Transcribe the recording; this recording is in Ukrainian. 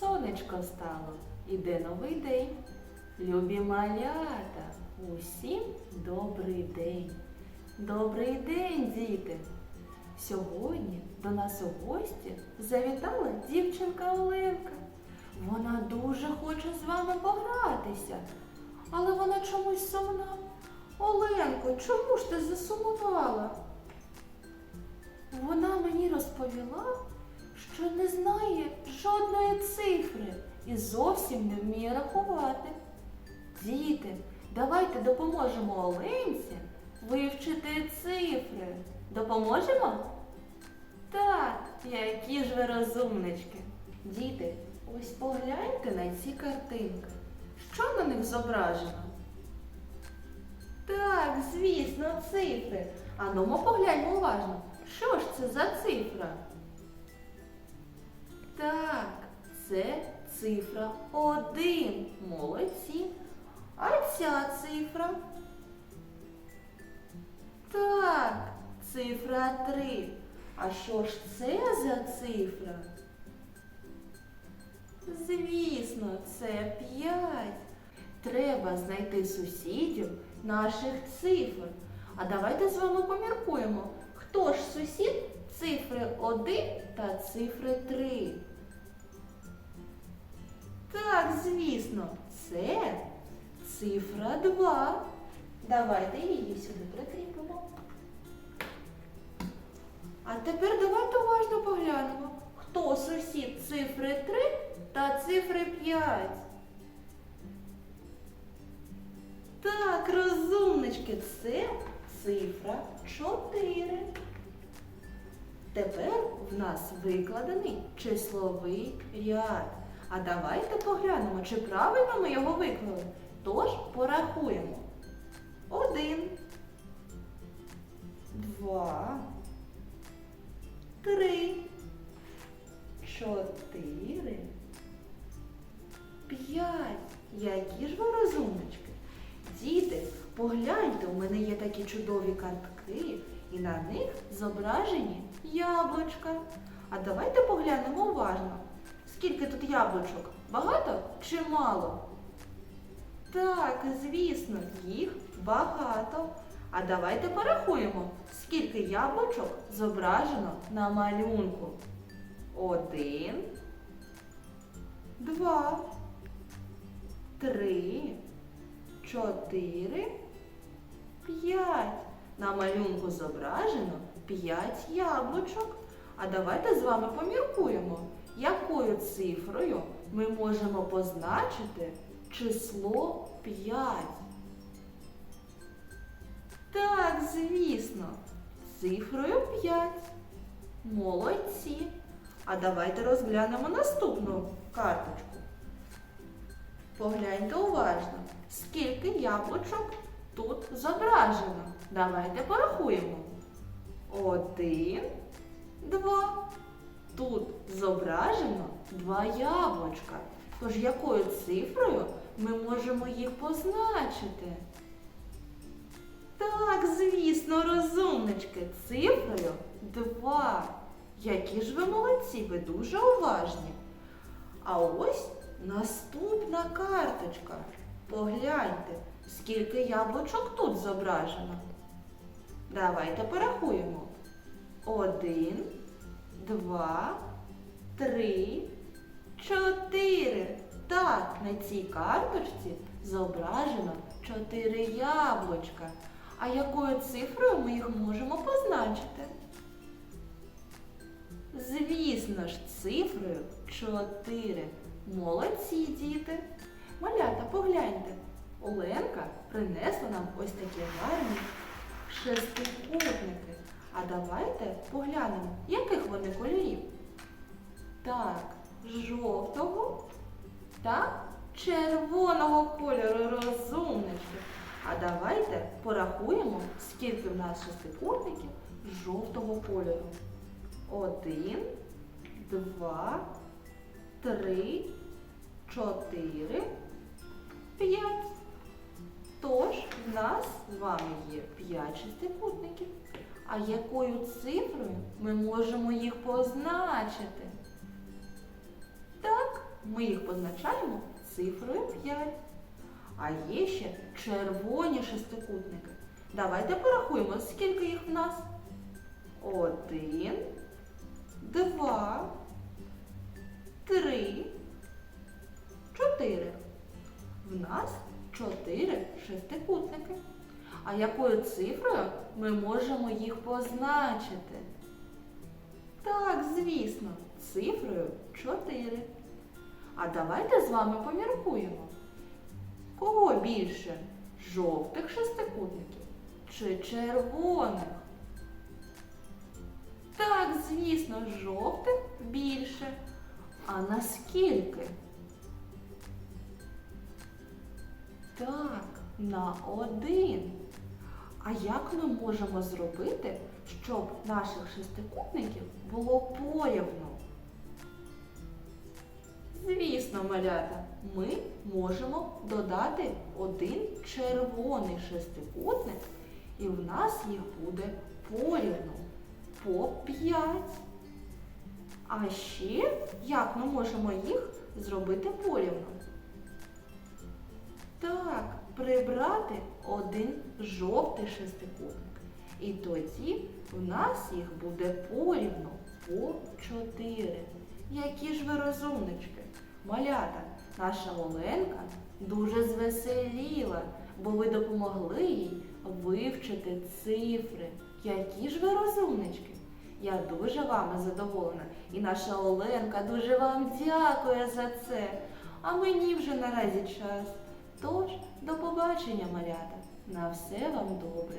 Сонечко стало, іде новий день. Любі малята, усім добрий день. Добрий день, діти! Сьогодні до нас у гості завітала дівчинка Оленка. Вона дуже хоче з вами погратися, але вона чомусь сумна. Оленко, чому ж ти засумувала? І зовсім не вміє рахувати. Діти, давайте допоможемо Оленці вивчити цифри. Допоможемо? Так, які ж ви розумнички. Діти, ось погляньте на ці картинки. Що на них зображено? Так, звісно, цифри. А ну ми погляньмо уважно. Що ж це за цифра? Так, це цифра 1. Молодці. А ця цифра? Так, цифра 3. А що ж це за цифра? Звісно, це 5. Треба знайти сусідів наших цифр. А давайте з вами поміркуємо, хто ж сусід цифри 1 та цифри 3. Цифра 2. Давайте її сюди прикріпимо. А тепер давайте уважно поглянемо, хто сусід цифри 3 та цифри 5. Так, розумнички, це цифра 4. Тепер в нас викладений числовий ряд. А давайте поглянемо, чи правильно ми його виклали. Тож порахуємо. Один, два, три, чотири, п'ять. Які ж ви розумнички? Діти, погляньте, у мене є такі чудові картки, і на них зображені яблучка. А давайте поглянемо уважно. Скільки тут яблучок? Багато чи мало? Так, звісно, їх багато. А давайте порахуємо, скільки яблучок зображено на малюнку. Один, два, три, чотири, п'ять. На малюнку зображено п'ять яблучок. А давайте з вами поміркуємо, якою цифрою ми можемо позначити число 5. Так, звісно, цифрою 5. Молодці. А давайте розглянемо наступну карточку. Погляньте уважно, скільки яблучок тут зображено. Давайте порахуємо. Один, два. Тут зображено два яблучка. Тож якою цифрою ми можемо їх позначити? Так, звісно, розумнички, цифрою 2. Які ж ви молодці, ви дуже уважні. А ось наступна карточка. Погляньте, скільки яблучок тут зображено. Давайте порахуємо. Один, два, три, чотири. Так, на цій карточці зображено чотири яблучка. А якою цифрою ми їх можемо позначити? Звісно ж, цифрою 4. Молодці діти. Малята, погляньте. Оленка принесла нам ось такі гарні шестикутники. А давайте поглянемо, яких вони кольорів. Так, жовтого та червоного кольору розумнички. А давайте порахуємо, скільки в нас шестикутників жовтого кольору. Один, два, три, чотири, п'ять. Тож в нас з вами є п'ять шестикутників. А якою цифрою ми можемо їх позначити? Ми їх позначаємо цифрою 5. А є ще червоні шестикутники. Давайте порахуємо, скільки їх в нас. Один, два, три, чотири. В нас чотири шестикутники. А якою цифрою ми можемо їх позначити? Так, звісно, цифрою 4. А давайте з вами поміркуємо. Кого більше? Жовтих шестикутників чи червоних? Так, звісно, жовтих більше. А наскільки? Так, на один. А як ми можемо зробити, щоб наших шестикутників було порівну? Звісно, малята, ми можемо додати один червоний шестикутник, і в нас їх буде порівну по 5. А ще як ми можемо їх зробити порівну? Так, прибрати один жовтий шестикутник. І тоді в нас їх буде порівну по 4. Які ж ви розумнички? Малята, наша Оленка дуже звеселіла, бо ви допомогли їй вивчити цифри. Які ж ви розумнички? Я дуже вами задоволена. І наша Оленка дуже вам дякує за це. А мені вже наразі час. Тож, до побачення, малята. На все вам добре.